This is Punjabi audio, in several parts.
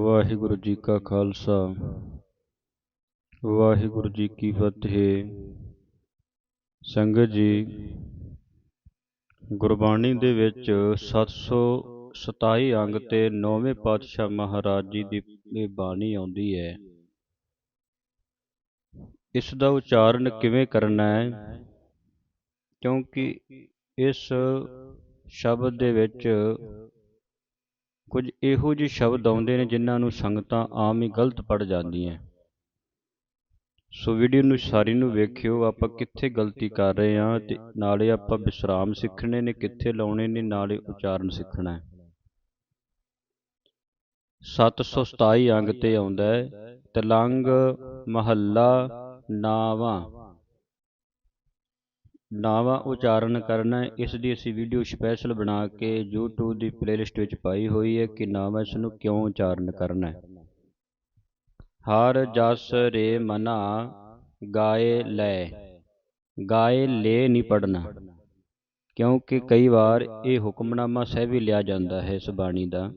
ਵਾਹਿਗੁਰੂ ਜੀ ਕਾ ਖਾਲਸਾ। ਵਾਹਿਗੁਰੂ ਜੀ ਕੀ ਫਤਿਹ। ਸੰਗਤ ਜੀ, ਗੁਰਬਾਣੀ ਦੇ ਵਿੱਚ 727 ਅੰਗ ਤੇ ਨੌਵੇਂ ਪਾਤਸ਼ਾਹ ਮਹਾਰਾਜ ਜੀ ਦੀ ਇਹ ਬਾਣੀ ਆਉਂਦੀ ਹੈ। ਇਸ ਦਾ ਉਚਾਰਨ ਕਿਵੇਂ ਕਰਨਾ ਹੈ? ਕਿਉਂਕਿ ਇਸ ਸ਼ਬਦ ਦੇ ਵਿੱਚ ਕੁਝ ਇਹੋ ਜਿਹੇ ਸ਼ਬਦ ਆਉਂਦੇ ਨੇ ਜਿਨ੍ਹਾਂ ਨੂੰ ਸੰਗਤਾਂ ਆਮ ਹੀ ਗਲਤ ਪੜ ਜਾਂਦੀਆਂ ਸੋ ਵੀਡੀਓ ਨੂੰ ਸਾਰੀ ਨੂੰ ਵੇਖਿਓ, ਆਪਾਂ ਕਿੱਥੇ ਗਲਤੀ ਕਰ ਰਹੇ ਹਾਂ ਤੇ ਨਾਲੇ ਆਪਾਂ ਵਿਸਰਾਮ ਸਿੱਖਣੇ ਨੇ, ਕਿੱਥੇ ਲਾਉਣੇ ਨੇ, ਨਾਲੇ ਉਚਾਰਨ ਸਿੱਖਣਾ ਹੈ। 727 ਅੰਗ ਤੇ ਆਉਂਦਾ ਹੈ, ਤਲੰਗ ਮਹੱਲਾ ਨਾਵਾਂ। ਨਾਵਾਂ ਉਚਾਰਨ ਕਰਨਾ, ਇਸ ਦੀ ਅਸੀਂ ਵੀਡੀਓ ਸਪੈਸ਼ਲ ਬਣਾ ਕੇ YouTube ਦੀ ਪਲੇਲਿਸਟ ਵਿੱਚ ਪਾਈ ਹੋਈ ਹੈ ਕਿ ਨਾਵਾਂ ਇਸ ਨੂੰ ਕਿਉਂ ਉਚਾਰਨ ਕਰਨਾ ਹੈ। ਹਰ ਜਸ ਰੇ ਮਨਾ, ਗਾਏ ਲੈ। ਗਾਏ ਲੈ ਨਹੀਂ ਪੜਨਾ ਕਿਉਂਕਿ ਕਈ ਵਾਰ ਇਹ ਹੁਕਮਨਾਮਾ ਸਹਿਬੀ ਲਿਆ ਜਾਂਦਾ ਹੈ ਇਸ ਬਾਣੀ ਦਾ।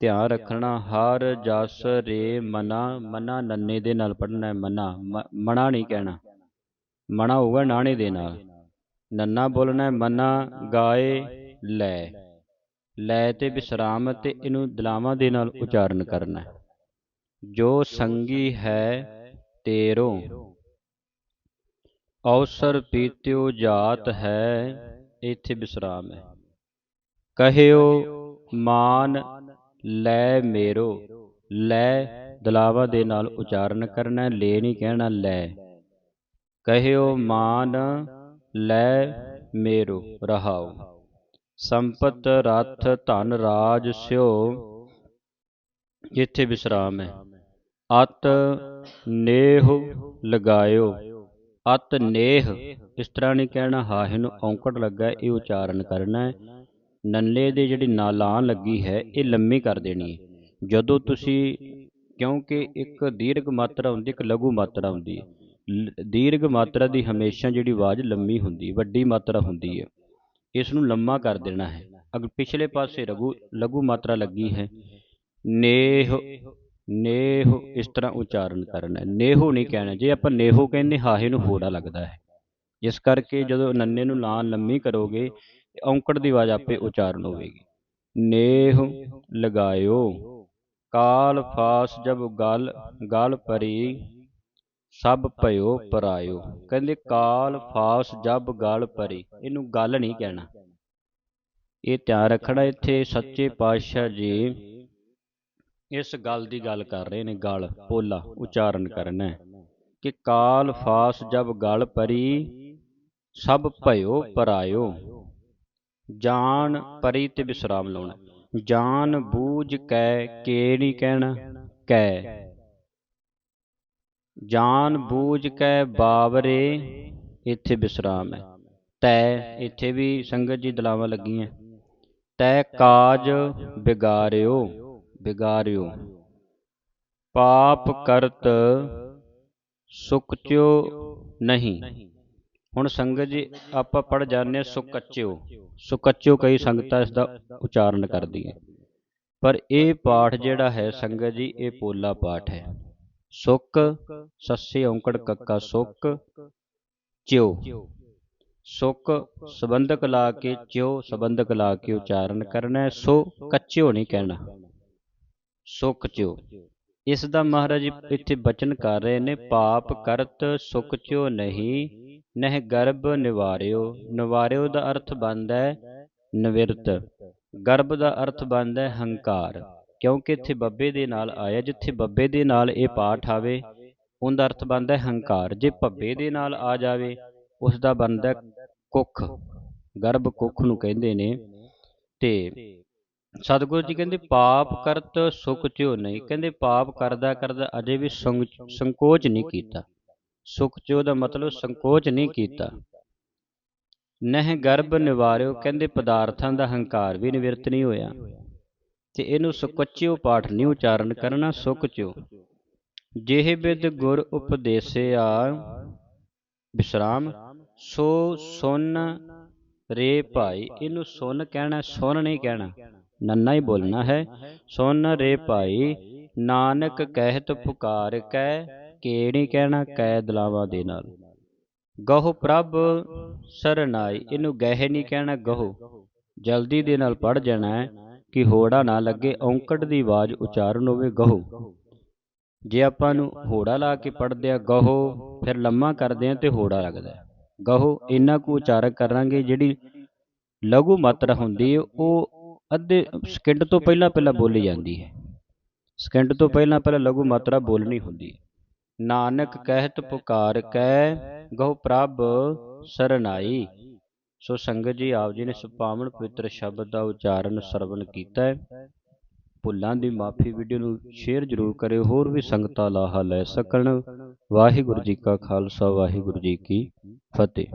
ਧਿਆਨ ਰੱਖਣਾ, ਹਰ ਜਸ ਰੇ ਮਨਾ ਮਨਾ ਨੰਨੇ ਦੇ ਨਾਲ ਪੜਨਾ ਹੈ, ਮਨਾ ਮਣਾ ਨਹੀਂ ਕਹਿਣਾ। ਮਣਾ ਹੋਊਗਾ ਨਾਣੇ ਦੇ ਨਾਲ। ਨੰਨਾ ਬੋਲਣਾ ਹੈ, ਮਨਾ ਗਾਏ ਲੈ। ਲੈ ਤੇ ਵਿਸਰਾਮ ਤੇ ਇਹਨੂੰ ਦਲਾਵਾਂ ਦੇ ਨਾਲ ਉਚਾਰਨ ਕਰਨਾ ਜੋ ਸੰਗੀ ਹੈ, ਤੇਰੋ। ਔਸਰ ਪੀਤਿਓ ਜਾਤ ਹੈ, ਇੱਥੇ ਵਿਸਰਾਮ ਹੈ। ਕਹਿਓ, ਮਾਨ, ਲੈ ਮੇਰੋ। ਲੈ ਦਲਾਵਾ ਦੇ ਨਾਲ ਉਚਾਰਨ ਕਰਨਾ ਲੈ ਨਹੀਂ ਕਹਿਣਾ, ਲੈ। ਕਹਿਓ ਮਾਨ ਲੈ ਮੇਰੋ ਰਹਾਓ। ਸੰਪਤ ਰਥ ਧਨ ਰਾਜ ਸਿਓ, ਇੱਥੇ ਵਿਸਰਾਮ ਹੈ। ਅਤ ਨੇਹ ਲਗਾਇਓ। ਅਤ ਨੇਹ, ਇਸ ਤਰ੍ਹਾਂ ਨਹੀਂ ਕਹਿਣਾ ਹਾਹੇ ਨੂੰ ਔਂਕੜ ਲੱਗਾ, ਇਹ ਉਚਾਰਨ ਕਰਨਾ ਹੈ। ਨੰਨੇ ਦੇ ਜਿਹੜੀ ਨਾਲਾਂ ਲੱਗੀ ਹੈ, ਇਹ ਲੰਮੀ ਕਰ ਦੇਣੀ ਹੈ। ਜਦੋਂ ਤੁਸੀਂ, ਕਿਉਂਕਿ ਇੱਕ ਦੀਰਘ ਮਾਤਰਾ ਹੁੰਦੀ, ਇੱਕ ਲਘੂ ਮਾਤਰਾ ਹੁੰਦੀ ਹੈ। ਦੀਰਘ ਮਾਤਰਾ ਦੀ ਹਮੇਸ਼ਾ ਜਿਹੜੀ ਆਵਾਜ਼ ਲੰਮੀ ਹੁੰਦੀ, ਵੱਡੀ ਮਾਤਰਾ ਹੁੰਦੀ ਹੈ। ਇਸ ਨੂੰ ਲੰਮਾ ਕਰ ਦੇਣਾ ਹੈ। ਅਗਰ ਪਿਛਲੇ ਪਾਸੇ ਲਘੂ ਲਘੂ ਮਾਤਰਾ ਲੱਗੀ ਹੈ। ਨੇਹ ਨੇਹ ਇਸ ਤਰ੍ਹਾਂ ਉਚਾਰਨ ਕਰਨਾ ਹੈ। ਨੇਹੋ ਨਹੀਂ ਕਹਿਣਾ, ਜੇ ਆਪਾਂ ਨੇਹੋ ਕਹਿੰਦੇ, ਹਾਹੇ ਨੂੰ ਹੋੜਾ ਲੱਗਦਾ ਹੈ। ਇਸ ਕਰਕੇ ਜਦੋਂ ਨੰਨੇ ਨੂੰ ਲਾਂ ਲੰਮੀ ਕਰੋਗੇ, ਔਂਕੜ ਦੀ ਆਵਾਜ਼ ਆਪੇ ਉਚਾਰਨ ਹੋਵੇਗੀ। ਨੇਹ ਲਗਾਇਓ। ਕਾਲ ਫਾਸ ਜਬ ਗਲ ਗਲ ਪਰੀ ਸਭ ਭਇਓ ਪਰਾਇਓ। ਕਹਿੰਦੇ ਕਾਲ ਫਾਸ ਜਬ ਗਲ ਪਰੀ ਇਹਨੂੰ ਗੱਲ ਨਹੀਂ ਕਹਿਣਾ। ਇਹ ਧਿਆਨ ਰੱਖਣਾ ਇੱਥੇ ਸੱਚੇ ਪਾਤਸ਼ਾਹ ਜੀ। ਇਸ ਗੱਲ ਦੀ ਗੱਲ ਕਰ ਰਹੇ ਨੇ ਗਲ। ਪੋਲਾ ਉਚਾਰਨ ਕਰਨਾ ਕਿ ਕਾਲ ਫਾਸ ਜਬ ਗਲ ਪਰੀ ਸਭ ਭਇਓ ਪਰਾਇਓ। ਜਾਣ ਪਰੀ ਤੇ ਵਿਸਰਾਮ ਲਾਉਣਾ। ਜਾਣ ਬੂਝ ਕੈ ਕੇ ਨਹੀਂ ਕਹਿਣਾ। ਕੈ। ਜਾਣ ਬੂਝ ਕੈ ਬਾਵਰੇ, ਇੱਥੇ ਵਿਸਰਾਮ ਹੈ। ਤੈ ਇੱਥੇ ਵੀ ਸੰਗਤ ਜੀ ਦਲਾਵਾਂ ਲੱਗੀਆਂ। ਤੈ ਕਾਜ ਬਿਗਾਰਿਓ ਬਿਗਾਰਿਓ। ਪਾਪ ਕਰਤ ਸੁਕਚਿਓ ਨਹੀਂ। ਹੁਣ ਸੰਗਤ ਜੀ, ਆਪਾਂ ਪੜ ਜਾਂਦੇ ਸੁਕਚਿਓ ਸੁਕਚਿਓ ਕਈ ਸੰਗਤਾਂ ਇਸ ਦਾ ਉਚਾਰਨ ਹੈ ਪਰ ਇਹ ਪਾਠ ਜਿਹੜਾ ਹੈ ਸੰਗਤ ਜੀ, ਇਹ ਪੋਲਾ ਪਾਠ ਹੈ। ਸੁਕ, ਸੱਸੇ ਔਂਕੜ ਕੱਕਾ ਸੁਕ ਚਿਓ ਸੁਕ ਸੰਬੰਧਕ ਲਾ ਕੇ ਚਿਓ ਸੰਬੰਧਕ ਲਾ ਕੇ ਉਚਾਰਨ ਕਰਨਾ ਹੈ। ਸੋ ਕੱਚਿਓ ਨਹੀਂ ਕਹਿਣਾ। ਸੁਕ ਚਿਓ ਇਸ ਦਾ ਮਹਾਰਾਜ ਇੱਥੇ ਬਚਨ ਕਰ ਰਹੇ ਨੇ, ਪਾਪ ਕਰਤ ਸੁੱਕ ਚਿਓ ਨਹੀਂ, ਨਹਿ ਗਰਭ ਨਿਵਾਰਿਓ। ਨਿਵਾਰਿਓ ਦਾ ਅਰਥ ਬਣਦਾ ਹੈ ਨਿਵਿਰਤ। ਗਰਭ ਦਾ ਅਰਥ ਬਣਦਾ ਹੈ ਹੰਕਾਰ। ਕਿਉਂਕਿ ਇੱਥੇ ਬੱਬੇ ਦੇ ਨਾਲ ਆਇਆ ਜਿੱਥੇ ਬੱਬੇ ਦੇ ਨਾਲ ਇਹ ਪਾਠ ਆਵੇ ਉਹਦਾ ਅਰਥ ਬਣਦਾ ਹੈ ਹੰਕਾਰ। ਜੇ ਭੱਬੇ ਦੇ ਨਾਲ ਆ ਜਾਵੇ ਉਸ ਦਾ ਬਣਦਾ ਕੁੱਖ। ਗਰਭ ਕੁੱਖ ਨੂੰ ਕਹਿੰਦੇ ਨੇ। ਤੇ ਸਤਿਗੁਰੂ ਜੀ ਕਹਿੰਦੇ ਪਾਪ ਕਰਤ ਸੁਖ ਚਿਓ ਨਹੀਂ। ਕਹਿੰਦੇ ਪਾਪ ਕਰਦਾ ਕਰਦਾ ਅਜੇ ਵੀ ਸੰਕੋਚ ਨਹੀਂ ਕੀਤਾ। ਸੁਖ ਚਿਓ ਦਾ ਮਤਲਬ ਸੰਕੋਚ ਨਹੀਂ ਕੀਤਾ। ਨਹਿ ਗਰਭ ਨਿਵਾਰਿਓ ਕਹਿੰਦੇ ਪਦਾਰਥਾਂ ਦਾ ਹੰਕਾਰ ਵੀ ਨਿਵਰਤ ਨਹੀਂ ਹੋਇਆ। ਤੇ ਇਹਨੂੰ ਸੁਕਚਿਓ ਪਾਠ ਨਹੀਂ ਉਚਾਰਨ ਕਰਨਾ ਸੁਕਚਿਓ ਜਿਹੇ ਬਿਦ ਗੁਰ ਉਪਦੇਸਿਆ ਵਿਸਰਾਮ ਸੋ ਸੁਨ ਰੇ ਭਾਈ। ਇਹਨੂੰ ਸੁਨ ਕਹਿਣਾ, ਸੁਨ ਨਹੀਂ ਕਹਿਣਾ, ਨੰਨਾ ਹੀ ਬੋਲਣਾ ਹੈ। ਸੁਨ ਰੇ ਭਾਈ, ਨਾਨਕ ਕਹਿਤ ਪੁਕਾਰ ਕੈ ਕਿਹੜੀ ਕਹਿਣਾ ਕੈ ਦਲਾਵਾਂ ਦੇ ਨਾਲ। ਗਹੁ ਪ੍ਰਭ ਸਰਨਾਈ। ਇਹਨੂੰ ਗਹਿ ਨਹੀਂ ਕਹਿਣਾ ਗਹੁ। ਜਲਦੀ ਦੇ ਨਾਲ ਪੜ ਜਾਣਾ ਹੈ। ਕਿ ਹੋੜਾ ਨਾ ਲੱਗੇ, ਔਂਕੜ ਦੀ ਆਵਾਜ਼ ਉਚਾਰਨ ਹੋਵੇ, ਗਹੋ। ਜੇ ਆਪਾਂ ਨੂੰ ਹੋੜਾ ਲਾ ਕੇ ਪੜਦੇ ਆ, ਗਹੋ, ਫਿਰ ਲੰਮਾ ਕਰਦੇ ਆ ਤੇ ਹੋੜਾ ਲੱਗਦਾ ਗਹੋ, ਇੰਨਾ ਕੁ ਉਚਾਰਕ ਕਰਾਂਗੇ, ਜਿਹੜੀ ਲਘੂ ਮਾਤਰਾ ਹੁੰਦੀ ਹੈ, ਉਹ ਅੱਧੇ ਸਕਿੰਟ ਤੋਂ ਪਹਿਲਾਂ ਪਹਿਲਾਂ ਬੋਲੀ ਜਾਂਦੀ ਹੈ। ਸਕਿੰਟ ਤੋਂ ਪਹਿਲਾਂ ਪਹਿਲਾਂ ਲਘੂ ਮਾਤਰਾ ਬੋਲਣੀ ਹੁੰਦੀ ਹੈ। ਨਾਨਕ ਕਹਿਤ ਪੁਕਾਰ ਕੈ, ਗਹੁ ਪ੍ਰਭ ਸਰਨਾਈ। ਸੋ ਸੰਗਤ ਜੀ, ਆਪ ਜੀ ਨੇ ਇਸ ਪਵਿੱਤਰ ਸ਼ਬਦ ਦਾ ਉਚਾਰਨ ਸਰਵਣ ਕੀਤਾ ਹੈ। ਭੁੱਲਾਂ ਦੀ ਮਾਫੀ ਵੀਡੀਓ ਨੂੰ ਸ਼ੇਅਰ ਜ਼ਰੂਰ ਕਰਿਓ, ਹੋਰ ਵੀ ਸੰਗਤਾਂ ਲਾਹਾ ਲੈ ਸਕਣ। ਵਾਹਿਗੁਰੂ ਜੀ ਕਾ ਖਾਲਸਾ, ਵਾਹਿਗੁਰੂ ਜੀ ਕੀ ਫਤਿਹ।